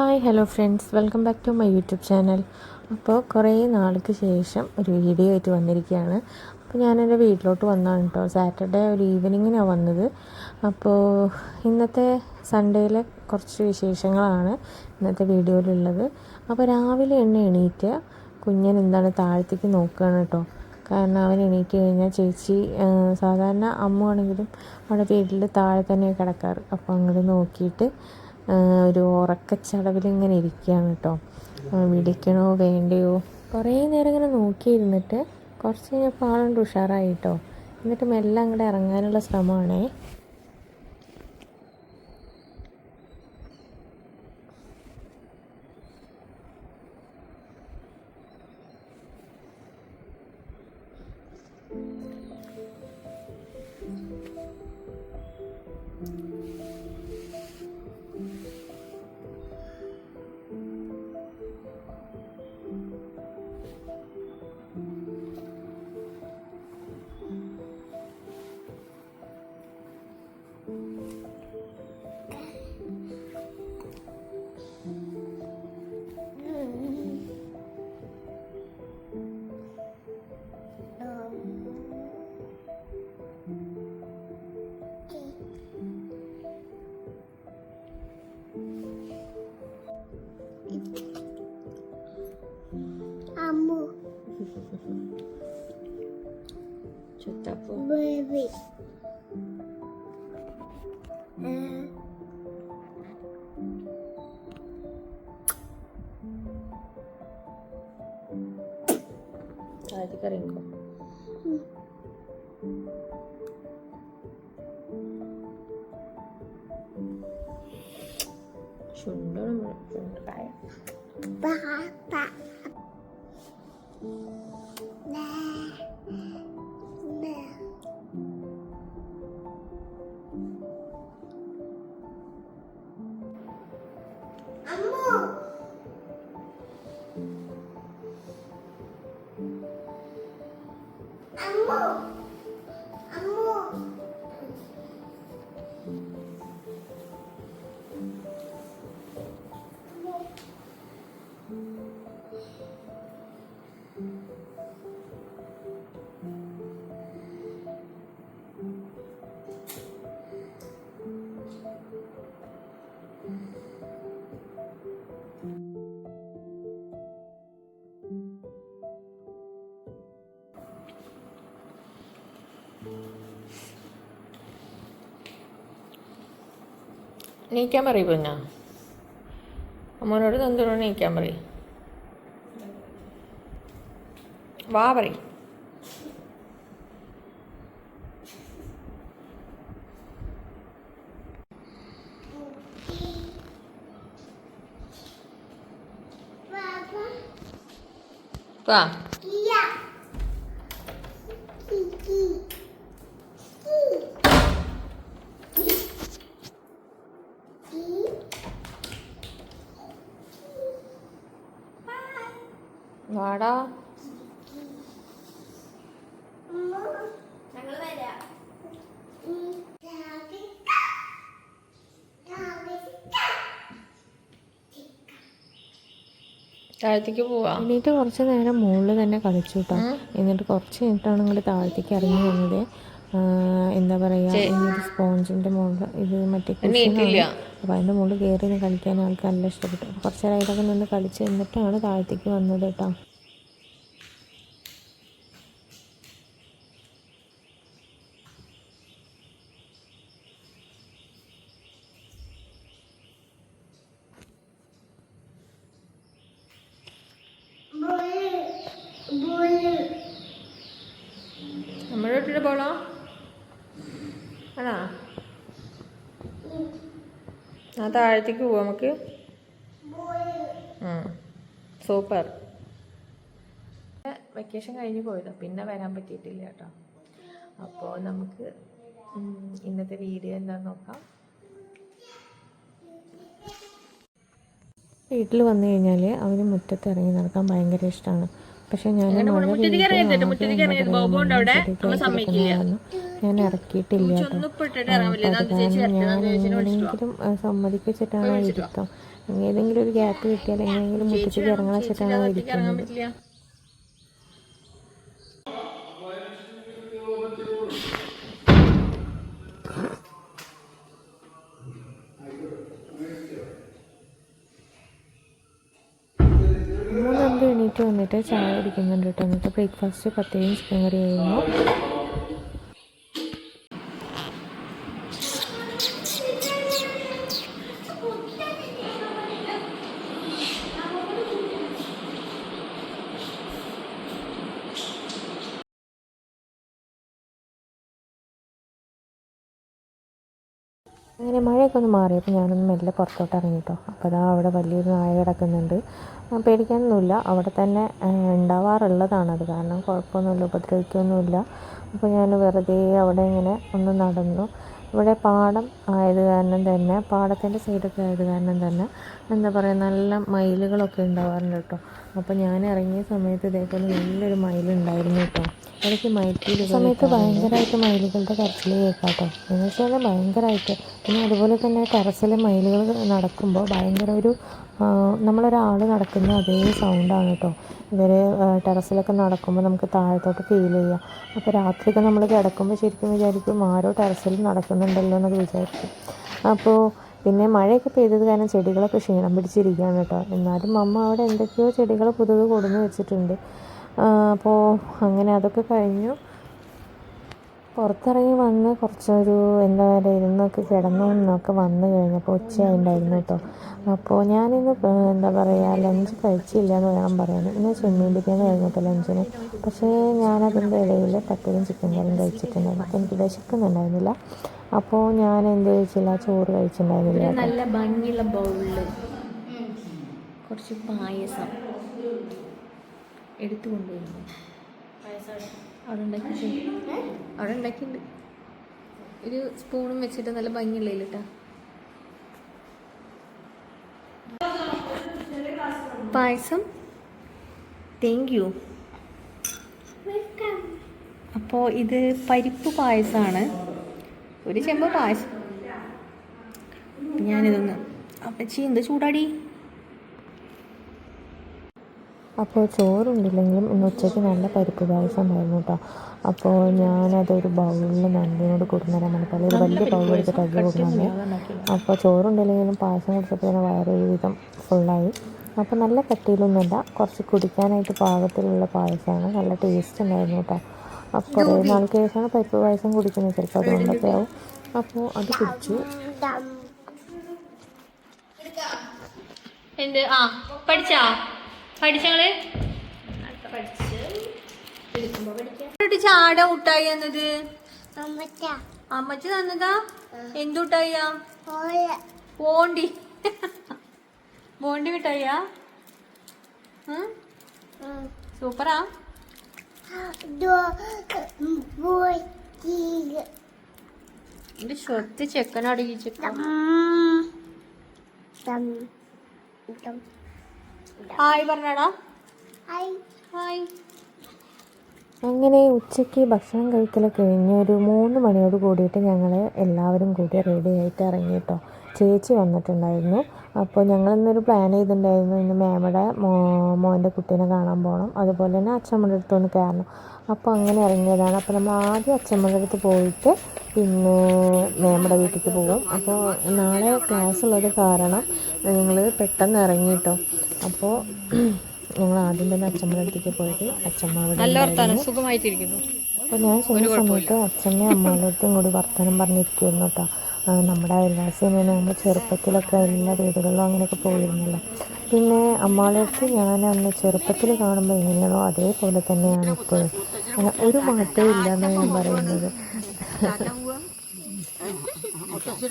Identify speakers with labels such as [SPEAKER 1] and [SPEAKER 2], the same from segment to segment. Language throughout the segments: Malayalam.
[SPEAKER 1] Hi hello friends. Welcome back to my YouTube channel. അപ്പോൾ കുറേ നാൾക്ക് ശേഷം ഒരു വീഡിയോ ആയിട്ട് വന്നിരിക്കുകയാണ്. അപ്പോൾ ഞാൻ എന്റെ വീട്ടിലോട്ട് വന്നാണ് കേട്ടോ. സാറ്റർഡേ ഒരു ഈവനിങ്ങിനാണ് വന്നത്. അപ്പോൾ ഇന്നത്തെ സൺഡേയിലെ കുറച്ച് വിശേഷങ്ങളാണ് ഇന്നത്തെ വീഡിയോയിലുള്ളത്. അപ്പോൾ രാവിലെ എന്നെ എണീറ്റ് കുഞ്ഞൻ എന്താണ് താഴത്തേക്ക് നോക്കുകയാണ് കേട്ടോ. കാരണം അവൻ എണീറ്റ് കഴിഞ്ഞാൽ ചേച്ചി സാധാരണ അമ്മ ആണെങ്കിലും അവിടെ വീട്ടിൽ താഴെ തന്നെ കിടക്കാറ്. അപ്പോൾ അങ്ങോട്ട് നോക്കിയിട്ട് ഒരു ഉറക്കച്ചടവിൽ ഇങ്ങനെ ഇരിക്കുകയാണ് കേട്ടോ. വിളിക്കണോ വേണ്ടയോ? കുറേ നേരം ഇങ്ങനെ നോക്കിയിരുന്നിട്ട് കുറച്ച് കഴിഞ്ഞപ്പോൾ ആളുണ്ട് ഉഷാറായി കേട്ടോ. എന്നിട്ട് മെല്ലെ അങ്ങോട്ട് ഇറങ്ങാനുള്ള ശ്രമമാണേ.
[SPEAKER 2] Что
[SPEAKER 1] такое?
[SPEAKER 2] Бэби.
[SPEAKER 1] А это коренько. Sundar merupakan kaya. Bapak.
[SPEAKER 2] പാപ്പ അമ്മു അമ്മു അമ്മു
[SPEAKER 1] നീക്കാൻ പറയും പിന്നെ അമ്മോനോട് തന്നോട് നീക്കാൻ പറയും. വാ പറയും. വാ. വാടാ. താഴത്തേക്ക് പോവാ. എന്നിട്ട് കുറച്ച് നേരം മുകളിൽ തന്നെ കളിച്ചു കേട്ടോ എന്നിട്ട് കുറച്ച് കഴിഞ്ഞിട്ടാണ് ഇങ്ങോട്ട് താഴത്തേക്ക് ഇറങ്ങി വന്നത്. എന്താ പറയുക ഈ ഒരു സ്പോഞ്ചിന്റെ മുകളിൽ ഇത് മറ്റേ
[SPEAKER 3] എണീറ്റില്ല.
[SPEAKER 1] അപ്പോൾ അതിന്റെ മുകളിൽ കയറി കളിക്കാൻ ആൾക്ക് നല്ല ഇഷ്ടപ്പെട്ടു. കുറച്ച് നേരം ഇതൊക്കെ നിന്ന് കളിച്ച് എന്നിട്ടാണ് താഴത്തേക്ക് വന്നത് കേട്ടോ നമ്മുടെ വീട്ടിൽ പോളോ ആണോ ആ താഴത്തേക്ക് പോവാം നമുക്ക്. സൂപ്പർ. വെക്കേഷൻ കഴിഞ്ഞ് പോയതാ. പിന്നെ വരാൻ പറ്റിയിട്ടില്ല കേട്ടോ. അപ്പോൾ നമുക്ക് ഇന്നത്തെ വീഡിയോ എന്താന്ന് നോക്കാം. വീട്ടിൽ വന്നു കഴിഞ്ഞാൽ അവന് മുറ്റത്ത് ഇറങ്ങി നടക്കാൻ ഭയങ്കര ഇഷ്ടമാണ് പക്ഷെ ഞാൻ ഞാൻ ഇറക്കിയിട്ടില്ല എങ്ങനെയെങ്കിലും സമ്മതിപ്പിച്ചിട്ടാണോ ഇരുത്തം ഏതെങ്കിലും ഒരു ഗ്യാപ്പ് കിട്ടിയാൽ എങ്ങനെയെങ്കിലും മുട്ടിച്ച് ഇറങ്ങാൻ വെച്ചിട്ടാണ് ഇരിക്കുന്നത് എണീറ്റ് വന്നിട്ട് ചായ കുടിക്കുന്നുണ്ട് കേട്ടോ. എന്നിട്ട് ബ്രേക്ക്ഫാസ്റ്റ് പത്തേയും ചിക്കൻ കറി ആയിരുന്നു. അങ്ങനെ മഴയൊക്കെ ഒന്ന് മാറിയപ്പോൾ ഞാനൊന്ന് മെല്ലെ പുറത്തോട്ട് ഇറങ്ങി കേട്ടോ അപ്പോൾ അതാ അവിടെ വലിയൊരു നായ കിടക്കുന്നുണ്ട്. പേടിക്കാനൊന്നുമില്ല. അവിടെ തന്നെ ഉണ്ടാവാറുള്ളതാണത് കാരണം കുഴപ്പമൊന്നുമില്ല ഉപദ്രവിക്കൊന്നുമില്ല അപ്പോൾ ഞാൻ വെറുതെ അവിടെ ഇങ്ങനെ ഒന്ന് നടന്നു. ഇവിടെ പാടം ആയത് കാരണം തന്നെ പാടത്തിന്റെ സൈഡൊക്കെ ആയത് കാരണം തന്നെ എന്താ പറയുക നല്ല മയിലുകളൊക്കെ ഉണ്ടാവാറുണ്ട് കേട്ടോ. അപ്പോൾ ഞാൻ ഇറങ്ങിയ സമയത്ത് ഇതേപോലെ നല്ലൊരു മയിലുണ്ടായിരുന്നു കേട്ടോ. എനിക്ക് മയിൽപ്പീലി സമയത്ത് ഭയങ്കരമായിട്ട് മയിലുകളുടെ കരച്ചിൽ കേൾക്കാം കേട്ടോ. എന്ന് വെച്ചാൽ ഭയങ്കരമായിട്ട്. പിന്നെ അതുപോലെ തന്നെ ടെറസിലെ മയിലുകൾ നടക്കുമ്പോൾ ഭയങ്കര ഒരു നമ്മളൊരാൾ നടക്കുന്ന അതേ സൗണ്ടാണ് കേട്ടോ ഇവർ ടെറസിലൊക്കെ നടക്കുമ്പോൾ നമുക്ക് താഴത്തോട്ട് ഫീൽ ചെയ്യാം. അപ്പോൾ രാത്രിയൊക്കെ നമ്മൾ കിടക്കുമ്പോൾ ശരിക്കും വിചാരിക്കും ആരോ ടെറസിൽ നടക്കുന്നുണ്ടല്ലോ എന്നൊക്കെ വിചാരിക്കും. അപ്പോൾ പിന്നെ മഴയൊക്കെ പെയ്തത് കാരണം ചെടികളൊക്കെ ക്ഷീണം പിടിച്ചിരിക്കുകയാണ് കേട്ടോ എന്നാലും അമ്മ അവിടെ എന്തൊക്കെയോ ചെടികൾ പുതുത് കൊടുന്ന് വെച്ചിട്ടുണ്ട്. അപ്പോൾ അങ്ങനെ അതൊക്കെ കഴിഞ്ഞു. പുറത്തിറങ്ങി വന്ന് കുറച്ചൊരു എന്താ പറയുക ഇരുന്നൊക്കെ കിടന്നു എന്നൊക്കെ വന്നു കഴിഞ്ഞപ്പോൾ ഉച്ചയായിട്ടുണ്ടായിരുന്നു കേട്ടോ. അപ്പോൾ ഞാനിന്ന് എന്താ പറയുക ലഞ്ച് കഴിച്ചില്ല എന്ന് വേണം പറയാൻ. ഇന്ന് ചെമ്മീൻ ബിരിയാണി ആയിരുന്നു കേട്ടോ ലഞ്ചിന് പക്ഷേ ഞാനതിന്റെ ഇടയിൽ പത്തരും ചിക്കൻ കറിയും കഴിച്ചിട്ടുണ്ടായിരുന്നു. അപ്പോൾ എനിക്ക് വിശക്കുന്നുണ്ടായിരുന്നില്ല. അപ്പോൾ ഞാൻ എന്ത് കഴിച്ചില്ല? ചോറ് കഴിച്ചിട്ടുണ്ടായിരുന്നില്ല
[SPEAKER 3] നല്ല ഭംഗിയുള്ള ബൗളിൽ കുറച്ച് പായസം എടുത്തു കൊണ്ടുവരുന്നു. അവിടെ ഉണ്ടാക്കി അവിടെ ഉണ്ടാക്കിയിട്ടുണ്ട് ഒരു സ്പൂണും വെച്ചിട്ട് നല്ല ഭംഗിയുള്ള കേട്ടോ പായസം. താങ്ക് യു അപ്പോൾ ഇത് പരിപ്പ് പായസമാണ് ഒരു ചെമ്പ് പായസം. ഞാനിതൊന്ന് അപ്പച്ചി എന്ത് ചൂടാടി?
[SPEAKER 1] അപ്പോൾ ചോറുണ്ടില്ലെങ്കിലും ഇന്ന് ഉച്ചയ്ക്ക് നല്ല പരിപ്പ് പായസം ഉണ്ടായിരുന്നു കേട്ടോ. അപ്പോൾ ഞാനതൊരു ബൗളിൽ നന്ദിനോട് കൊടുന്നേരം പല ഒരു വലിയ ബൗൾ എടുത്തിട്ട് അത് കൊടുക്കുന്നുണ്ട് അപ്പോൾ ചോറുണ്ടില്ലെങ്കിലും പായസം കുടിച്ചപ്പോൾ തന്നെ വയറ് വിധം ഫുള്ളായി അപ്പോൾ നല്ല കട്ടിയിലൊന്നുമില്ല കുറച്ച് കുടിക്കാനായിട്ട് പാകത്തിലുള്ള പായസമാണ്. നല്ല ടേസ്റ്റ് ഉണ്ടായിരുന്നു കേട്ടോ. അപ്പോൾ കുറേ നാൾക്ക് ശേഷമാണ് പരിപ്പ് പായസം കുടിക്കുന്നത്. ചിലപ്പോൾ അതുകൊണ്ടൊക്കെ ആവും അപ്പോൾ അത് കുടിച്ചു.
[SPEAKER 3] എന്ത്? ആ പഠിച്ചാ? പഠിച്ചങ്ങൾ? ചാട മുട്ടായി എന്നത്
[SPEAKER 2] അമ്മച്ച.
[SPEAKER 3] അമ്മച്ചി തന്നതാ? എന്തുട്ടായിയാ ബോണ്ടി. ബോണ്ടി മിഠായിയാ? സൂപ്പറാ? എന്റെ ഷർട്ട് ചെക്കനടി
[SPEAKER 2] ദം.
[SPEAKER 3] ഹായ് പറഞ്ഞടാ.
[SPEAKER 2] ഹായ്.
[SPEAKER 3] ഹായ്.
[SPEAKER 1] അങ്ങനെ ഉച്ചയ്ക്ക് ഭക്ഷണം കഴിക്കലൊക്കെ കഴിഞ്ഞ് ഒരു മൂന്ന് മണിയോട് കൂടിയിട്ട് ഞങ്ങൾ എല്ലാവരും കൂടി റെഡി ആയിട്ട് ഇറങ്ങി കേട്ടോ ചേച്ചി വന്നിട്ടുണ്ടായിരുന്നു. അപ്പോൾ ഞങ്ങൾ ഇന്നൊരു പ്ലാൻ ചെയ്തിട്ടുണ്ടായിരുന്നു. ഇന്ന് മേമയുടെ മോ മോന്റെ കുട്ടീനെ കാണാൻ പോകണം അതുപോലെ തന്നെ അച്ഛമ്മയുടെ അടുത്തൊന്ന് കയറണം. അപ്പോൾ അങ്ങനെ ഇറങ്ങിയതാണ്. അപ്പോൾ നമ്മൾ ആദ്യം അച്ഛമ്മയുടെ അടുത്ത് പോയിട്ട് പിന്നെ നമ്മുടെ വീട്ടിലേക്ക് പോകും. അപ്പോൾ നാളെ ക്ലാസ് ഉള്ളത് കാരണം ഞങ്ങൾ പെട്ടെന്ന് ഇറങ്ങി കേട്ടോ അപ്പോൾ ഞങ്ങൾ ആദ്യം തന്നെ അച്ഛമ്മയുടെ അടുത്തേക്ക് പോയിട്ട് അച്ഛമ്മ അവിടെ.
[SPEAKER 3] സുഖമായിട്ടിരിക്കുന്നു.
[SPEAKER 1] അപ്പോൾ ഞാൻ ചെന്ന സമയത്ത് അച്ഛനെയും അമ്മയുടെ അടുത്തും കൂടി വർത്തമാനം പറഞ്ഞിരിക്കുന്നു കേട്ടോ. നമ്മുടെ അയൽവാസി തന്നെ നമ്മൾ ചെറുപ്പത്തിലൊക്കെ എല്ലാ വീടുകളിലും അങ്ങനെയൊക്കെ പോയിരുന്നല്ലോ. പിന്നെ അമ്മയുടെ അടുത്ത് ഞാൻ അന്ന് ചെറുപ്പത്തിൽ കാണുമ്പോൾ എങ്ങനെയാണോ അതേപോലെ തന്നെയാണ് ഇപ്പോഴും. ഒരു മാറ്റവും ഇല്ല എന്നാണ് ഞാൻ പറയുന്നത്.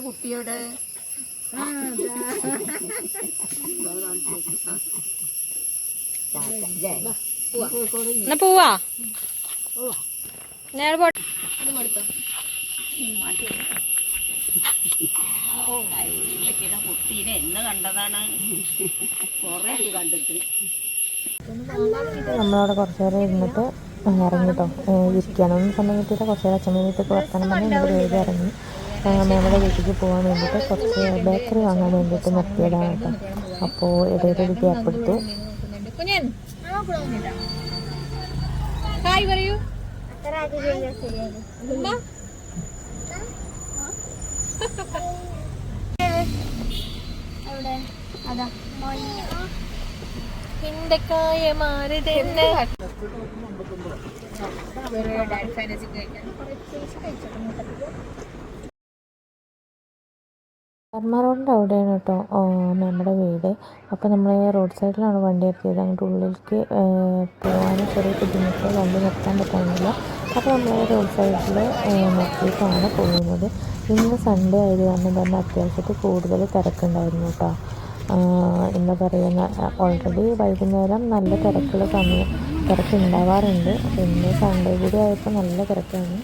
[SPEAKER 3] കുട്ടിയോട് എന്നാ പോവാ? നേരെ പോട്ടെ.
[SPEAKER 1] നമ്മളവിടെ കുറച്ചു നേരം ഇരുന്നിട്ട് ഇറങ്ങി കേട്ടോ ഇരിക്കാനൊന്നും സമയം കിട്ടിയിട്ട് കുറച്ച് നേരം അച്ഛൻ വീട്ടിലേക്ക് വർത്തമാനം പറഞ്ഞ് എന്നോട് വേഗം ഇറങ്ങി. മേമയുടെ വീട്ടിലേക്ക് പോകാൻ വേണ്ടിയിട്ട് കുറച്ച് ബേക്കറി വാങ്ങാൻ വേണ്ടിയിട്ട് നിർത്തിയതാണ് കേട്ടോ അപ്പോൾ ഇടയിലൊരു ഗ്യാപ്പ് എടുത്തു.
[SPEAKER 3] ഹിന്ദക്കായ ഹായ് പറയൂ.
[SPEAKER 2] അത്. ചെയ്താൽ
[SPEAKER 1] റോഡിന്റെ അവിടെയാണ് കേട്ടോ നമ്മുടെ വീട്. അപ്പോൾ നമ്മൾ റോഡ് സൈഡിലാണ് വണ്ടി എത്തിയത്. അങ്ങോട്ട് ഉള്ളിലേക്ക് പോകാൻ ചെറിയ ബുദ്ധിമുട്ട് വണ്ടി നിർത്താൻ പറ്റാനില്ല. അപ്പോൾ നമ്മൾ റോഡ് സൈഡിൽ നിർത്തിയിട്ടാണ് പോകുന്നത്. ഇന്ന് സൺഡേ ആയത് കാരണം തന്നെ അത്യാവശ്യത്തിൽ കൂടുതൽ തിരക്കുണ്ടായിരുന്നു കേട്ടോ. എന്താ പറയുക ഓൾറെഡി വൈകുന്നേരം നല്ല തിരക്കുള്ള സമയം. തിരക്ക് ഉണ്ടാവാറുണ്ട് അപ്പോൾ ഇന്ന് സൺഡേ കൂടി ആയപ്പോൾ നല്ല തിരക്കാണ്.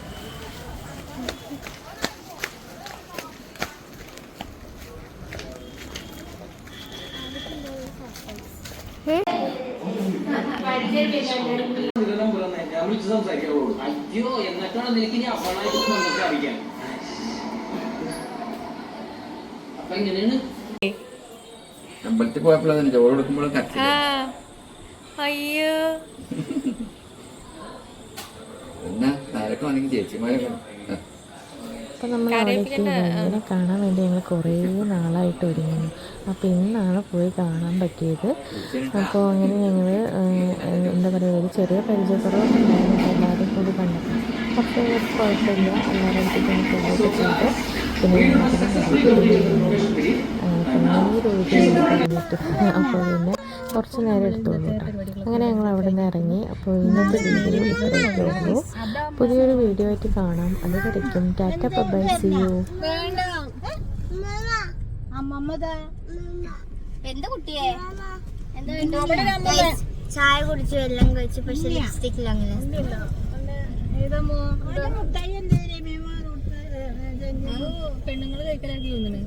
[SPEAKER 4] അയ്യോ എന്നിട്ടാണ് നിനക്ക് ഇനി അപ്പണായിട്ട് നമുക്ക് അറിയാം അപ്പൊ എങ്ങനെയാണ്
[SPEAKER 5] അമ്പലത്തിൽ പോയപ്പോഴാണ് ചോറ് കൊടുക്കുമ്പോഴും
[SPEAKER 3] ആ
[SPEAKER 5] കരച്ചില്ല
[SPEAKER 3] അയ്യോ.
[SPEAKER 5] ചേച്ചിമാരൊക്കെ?
[SPEAKER 1] നമ്മൾ അവിടേക്ക് ഇവനെ കാണാൻ വേണ്ടി ഞങ്ങൾ കുറേ നാളായിട്ട് ഒരുങ്ങുന്നു. അപ്പോൾ ഇന്നാണ് പോയി കാണാൻ പറ്റിയത്. അപ്പോൾ അങ്ങനെ ഞങ്ങൾ എന്താ പറയുക ഒരു ചെറിയ ഉണ്ടായിരുന്നു. എല്ലാവരും കൂടി കണ്ടപ്പോൾ പക്ഷേ കുഴപ്പമില്ല. എല്ലാവരും പോവുകയൊക്കെ ചെയ്തു. പിന്നെ ഈ ഒഴിച്ച് കഴിഞ്ഞിട്ട് അപ്പോൾ പിന്നെ കുറച്ച് നേരം എടുത്തോളൂ കേട്ടോ. അങ്ങനെ ഞങ്ങൾ അവിടെ നിന്ന് ഇറങ്ങി. അപ്പോൾ ഇന്നത്തെ വീഡിയോ ഇത്രയൊക്കെ ഉള്ളൂ. പുതിയൊരു വീഡിയോ ആയിട്ട് കാണാം. അത് വരയ്ക്കും ടാറ്റ ബൈ സി യു.
[SPEAKER 2] എന്താ കുട്ടിയെ? എന്താ ചായ കുടിച്ചു എല്ലാം കഴിച്ചു പക്ഷെ ലിപ്സ്റ്റിക്കിൽ അങ്ങനെ.
[SPEAKER 3] പെണ്ണുങ്ങൾ കഴിക്കലാക്കി തോന്നുന്നു.